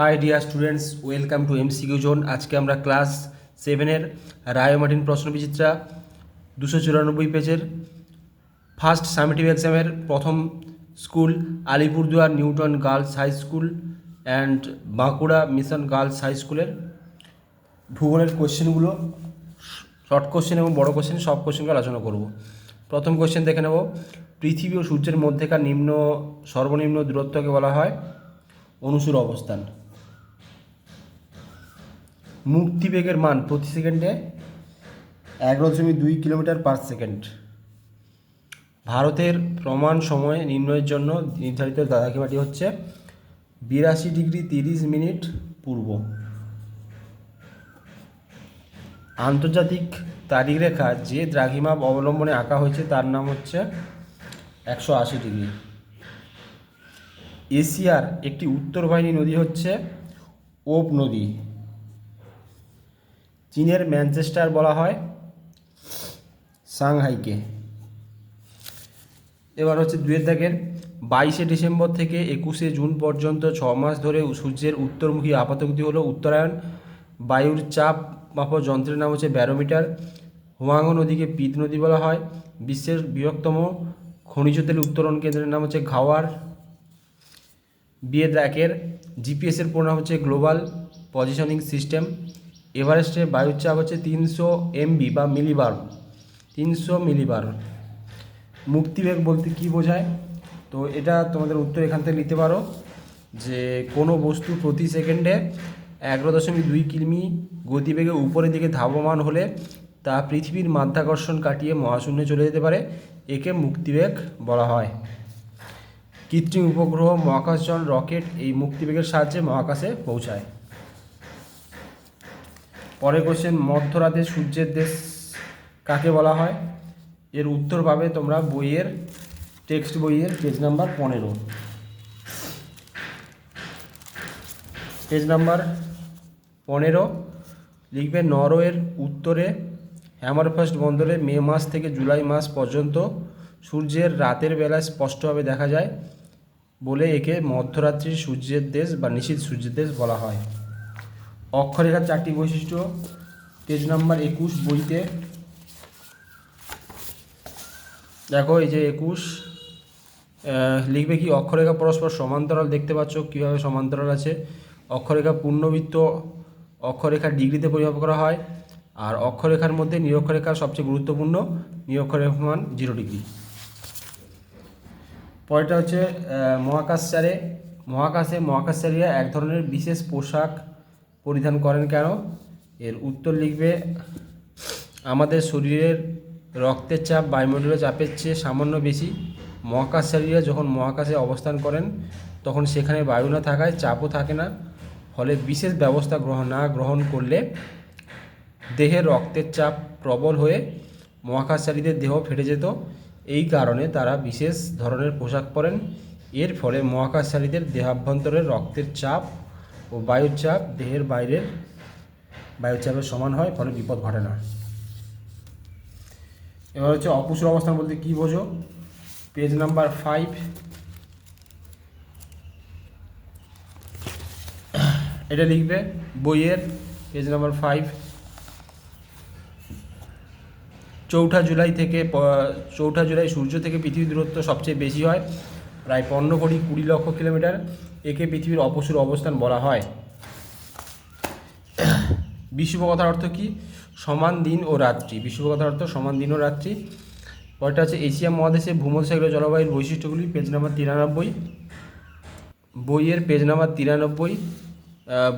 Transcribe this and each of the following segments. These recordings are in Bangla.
Hi dear students welcome to MCQ zone আজকে আমরা ক্লাস সেভেনের রায় মার্টিন প্রশ্নবিচিত্রা দুশো চুরানব্বই পেজের ফার্স্ট সামেটিভ এক্সামের প্রথম school Alipurduar Newton girls high school and Bankura mission girls high স্কুলের ভূগোলের কোশ্চেনগুলো শর্ট কোশ্চেন এবং বড় কোশ্চেন সব কোশ্চেনগুলো আলোচনা করব। প্রথম কোশ্চেন দেখে নেব। পৃথিবী ও সূর্যের মধ্যেকার নিম্ন, সর্বনিম্ন দূরত্বকে বলা হয়, অনুসুর অবস্থান। মুক্তিবেগের মান প্রতি সেকেন্ডে এগারো দশমিক দুই কিলোমিটার পার সেকেন্ড ভারতের প্রমাণ সময় নির্ণয়ের জন্য নির্ধারিত দাদাকিমাটি হচ্ছে বিরাশি ডিগ্রি তিরিশ মিনিট পূর্ব। আন্তর্জাতিক তারিখ রেখা যে দ্রাঘিমাপ অবলম্বনে আঁকা হয়েছে তার নাম হচ্ছে একশো আশি ডিগ্রি। এশিয়ার একটি উত্তর বাহিনী নদী হচ্ছে ওপ নদী। চীনের ম্যানচেস্টার বলা হয়। সাংহাইকে। এবার হচ্ছে দুয়ের দাগের। বাইশে ডিসেম্বর থেকে একুশে জুন পর্যন্ত ছ মাস ধরে সূর্যের উত্তরমুখী আপাতগতি হলো উত্তরায়ণ। বায়ুর চাপ মাপক যন্ত্রের নাম হচ্ছে ব্যারোমিটার। হুয়াঙ্গ নদীকে পিত নদী বলা হয়। বিশ্বের বৃহত্তম খনিজ তেল উত্তোলন কেন্দ্রের নাম হচ্ছে ঘাওয়ার। বিয়ে একের জিপিএসের প্রণাম হচ্ছে গ্লোবাল পজিশনিং সিস্টেম। এভারেস্টের বায়ুর চাপ হচ্ছে তিনশো এমবি বা মিলিবার, তিনশো মিলিবার। মুক্তিবেগ বলতে কি বোঝায়? তো এটা তোমাদের উত্তর এখান থেকে নিতে পারো, যে কোনো বস্তু প্রতি সেকেন্ডে এগারো দশমিক দুই কিমি গতিবেগে উপরের দিকে ধাবমান হলে তা পৃথিবীর মাধ্যাকর্ষণ কাটিয়ে মহাশূন্যে চলে যেতে পারে, একে মুক্তিবেগ বলা হয়। কৃত্রিম উপগ্রহ মহাকাশযান রকেট এই মুক্তিবেগের সাহায্যে মহাকাশে পৌঁছায়। পরের কোশ্চেন মধ্যরাতে সূর্যের দেশ কাকে বলা হয়? এর উত্তর পাবে তোমরা বইয়ের টেক্সট বইয়ের পেজ নাম্বার পনেরো। পেজ নাম্বার পনেরো, লিখবে নরওয়ের উত্তরে হ্যামারফাস্ট বন্দরে মে মাস থেকে জুলাই মাস পর্যন্ত সূর্যের রাতের বেলায় স্পষ্টভাবে দেখা যায় বলে একে মধ্যরাত্রির সূর্যের দেশ বা নিশীথ সূর্যের দেশ বলা হয়। অক্ষরেখার চারটি বৈশিষ্ট্য। পেজ নাম্বার একুশ বইতে। দেখো, এই যে একুশ লিখবে কি? অক্ষরেখা পরস্পর সমান্তরাল দেখতে পাচ্ছ, কীভাবে সমান্তরাল আছে? অক্ষরেখা পূর্ণবৃত্ত অক্ষরেখা ডিগ্রিতে পরিমাপ করা হয়। আর অক্ষরেখার মধ্যে নিরক্ষরেখা সবচেয়ে গুরুত্বপূর্ণ নিরক্ষরেখা মান জিরো ডিগ্রি পরেরটা হচ্ছে মহাকাশচারে। মহাকাশে মহাকাশচারীরা এক ধরনের বিশেষ পোশাক পরিধান করেন কেন? এর উত্তর লিখবে, আমাদের শরীরের রক্তের চাপ বায়ুমণ্ডলীয় চাপের চেয়ে সামান্য বেশি। মহাকাশচারীরা যখন মহাকাশে অবস্থান করেন, তখন সেখানে বায়ু না থাকায় চাপও থাকে না। ফলে বিশেষ ব্যবস্থা গ্রহণ না গ্রহণ করলে দেহের রক্তের চাপ প্রবল হয়ে মহাকাশচারীদের দেহ ফেটে যেত। এই কারণে তারা বিশেষ ধরনের পোশাক পরেন। এর ফলে মহাকাশচারীদের দেহাভ্যন্তরের রক্তের চাপ ও বায়ুর চাপ দেহের বাইরের বায়ুর চাপের সমান হয়, ফলে বিপদ ঘটে না। এবার হচ্ছে অপুসুর অবস্থান বলতে কী বোঝো? পেজ নাম্বার ফাইভ এটা লিখবে বইয়ের পেজ নাম্বার ফাইভ চৌঠা জুলাই থেকে চৌঠা জুলাই সূর্য থেকে পৃথিবীর দূরত্ব সবচেয়ে বেশি হয়। প্রায় পনেরো কোটি কুড়ি লক্ষ কিলোমিটার একে পৃথিবীর অপসুর অবস্থান বলা হয়। বিশ্বকথার অর্থ কি? সমান দিন ও রাত্রি। বিশ্বকথার অর্থ সমান দিন ও রাত্রি। পরেরটা হচ্ছে এশিয়া মহাদেশে ভূমধ্যসাগর জলবায়ুর বৈশিষ্ট্যগুলি, পেজ নাম্বার তিরানব্বই। বইয়ের পেজ নাম্বার তিরানব্বই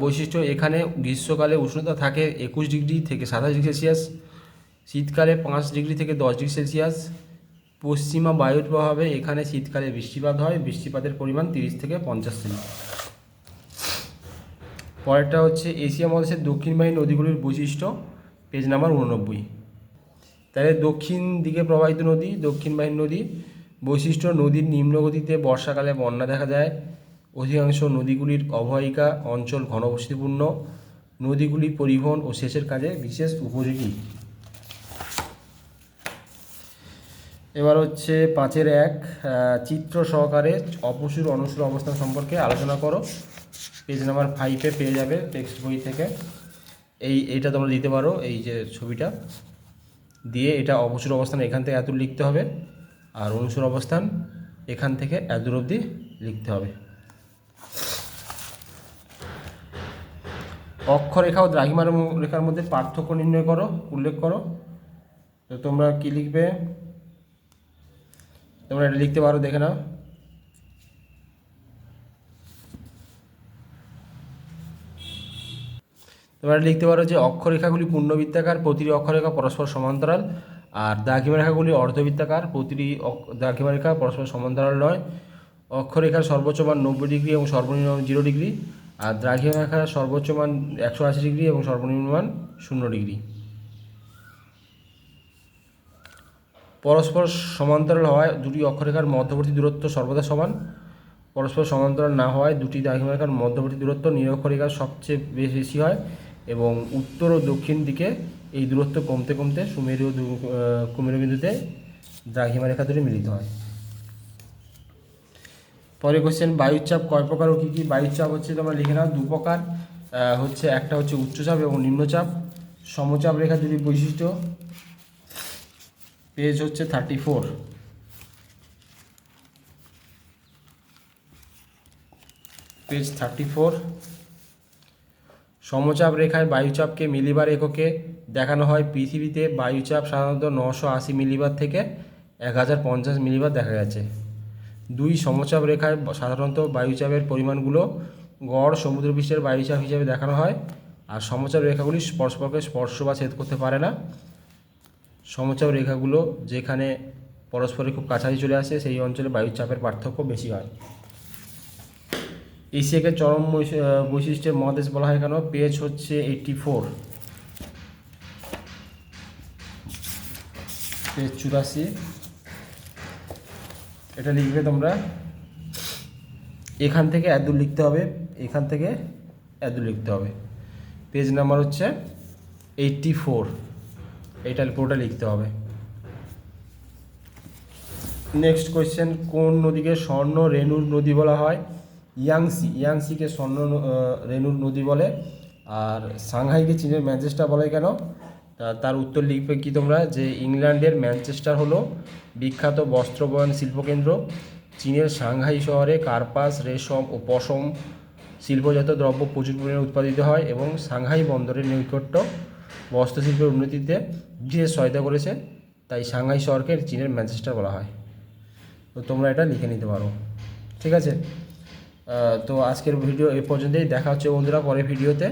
বৈশিষ্ট্য, এখানে গ্রীষ্মকালে উষ্ণতা থাকে একুশ ডিগ্রি থেকে সাতাশ ডিগ্রি সেলসিয়াস, শীতকালে পাঁচ ডিগ্রি থেকে দশ ডিগ্রি সেলসিয়াস পশ্চিমা বায়ুর প্রভাবে এখানে শীতকালে বৃষ্টিপাত হয়। বৃষ্টিপাতের পরিমাণ তিরিশ থেকে পঞ্চাশ সেমি। পরেরটা হচ্ছে এশিয়া মহাদেশের দক্ষিণবাহী নদীগুলির বৈশিষ্ট্য, পেজ নাম্বার উননব্বই। তাহলে দক্ষিণ দিকে প্রবাহিত নদী দক্ষিণবাহী নদী, বৈশিষ্ট্য নদীর নিম্নগতিতে বর্ষাকালে বন্যা দেখা যায়। অধিকাংশ নদীগুলির অববাহিকা অঞ্চল ঘনবসতিপূর্ণ। নদীগুলি পরিবহন ও সেচের কাজে বিশেষ উপযোগী। এবার হচ্ছে পাঁচের এক চিত্র সহকারে অপসুর অনুসুর অবস্থান সম্পর্কে আলোচনা করো। পেজ নাম্বার ফাইভে পেয়ে যাবে টেক্সট বই থেকে। এই, এইটা তোমরা দিতে পারো, এই যে ছবিটা। দিয়ে এটা অবসর অবস্থান এখান থেকে এত লিখতে হবে আর অনুসুর অবস্থান এখান থেকে এত অবধি লিখতে হবে। অক্ষরেখা ও দ্রাঘিমার রেখার মধ্যে পার্থক্য নির্ণয় করো, উল্লেখ করো। তো তোমরা কী লিখবে? তোমরা এটা লিখতে পারো, দেখে নাও। তোমরা লিখতে পারো যে অক্ষরেখাগুলি পূর্ণবৃত্তাকার, প্রতিটি অক্ষরেখা পরস্পর সমান্তরাল, আর দ্রাঘিমা রেখাগুলি অর্ধবৃত্তাকার, প্রতিটি অক- দ্রাঘিমা রেখা পরস্পর সমান্তরাল নয়। অক্ষরেখার সর্বোচ্চ মান নব্বই ডিগ্রি এবং সর্বনিম্ন মান জিরো ডিগ্রি, আর দ্রাঘিমা রেখার সর্বোচ্চ মান একশো আশি ডিগ্রি এবং সর্বনিম্ন মান শূন্য ডিগ্রি। পরস্পর সমান্তরাল হওয়ায় দুটি অক্ষরেখার মধ্যবর্তী দূরত্ব সর্বদা সমান। পরস্পর সমান্তরাল না হওয়ায় দুটি দ্রাঘিমারেখার মধ্যবর্তী দূরত্ব নিরক্ষরেখার সবচেয়ে বেশ হয় এবং উত্তর ও দক্ষিণ দিকে এই দূরত্ব কমতে কমতে সুমেরু কুমেরু বিন্দুতে দ্রাঘিমা রেখা দুটি মিলিত হয়। পরে কোশ্চেন বায়ুচাপ কয় প্রকার ও কী কী? বায়ুচাপ হচ্ছে তোমরা লিখে নাও, দু প্রকার। হচ্ছে একটা হচ্ছে উচ্চচাপ এবং নিম্নচাপ। সমচাপ রেখা দুটি বৈশিষ্ট্য। পেজ হচ্ছে thirty four page thirty four সমচাপ রেখায় বায়ুচাপকে মিলিবার এককে দেখানো হয় পৃথিবীতে বায়ুচাপ সাধারণত নশো আশি মিলিবার থেকে এক হাজার পঞ্চাশ মিলিবার দেখা গেছে। দুই, সমচাপ রেখায় সাধারণত বায়ুচাপের পরিমাণগুলো গড় সমুদ্রপৃষ্ঠের বায়ুচাপ হিসেবে দেখানো হয়, আর সমচাপ রেখাগুলি পরস্পরকে স্পর্শ বা ছেদ করতে পারে না। সমচাপ রেখাগুলো যেখানে পরস্পরের খুব কাছাকাছি চলে আসে, সেই অঞ্চলে বায়ুর চাপের পার্থক্য বেশি হয়। এশিয়াকে চরম বৈশিষ্ট্যের মহাদেশ বলা হয় কেন? পেজ হচ্ছে এইটটি ফোর পেজ চুরাশি। এটা লিখবে তোমরা। এখান থেকে এদুর লিখতে হবে। এখান থেকে এদুর লিখতে হবে। পেজ নাম্বার হচ্ছে এইটটি ফোর এইটা পুরোটা লিখতে হবে। নেক্সট কোয়েশ্চেন কোন নদীকে স্বর্ণ রেণুর নদী বলা হয়? ইয়াংসি, ইয়াংসিকে স্বর্ণ রেণুর নদী বলে। আর সাংহাইকে চীনের ম্যানচেস্টার বলে কেন? তার উত্তর লিখবে কি তোমরা? যে ইংল্যান্ডের ম্যানচেস্টার হলো বিখ্যাত বস্ত্র বয়ন শিল্পকেন্দ্র। চীনের সাংহাই শহরে কার্পাস, রেশম ও পশম শিল্পজাত দ্রব্য প্রচুর পরিমাণে উৎপাদিত হয় এবং সাংহাই বন্দরের নৈকট্য বস্ত্রশিল্পের উন্নতিতে বিশেষ সহায়তা করেছে, তাই সাংহাই শহরকে চীনের ম্যানচেস্টার বলা হয়। তো তোমরা এটা লিখে নিতে পারো। ঠিক আছে? তো আজকের ভিডিও এ পর্যন্তই। দেখা হচ্ছে বন্ধুরা পরের ভিডিওতে।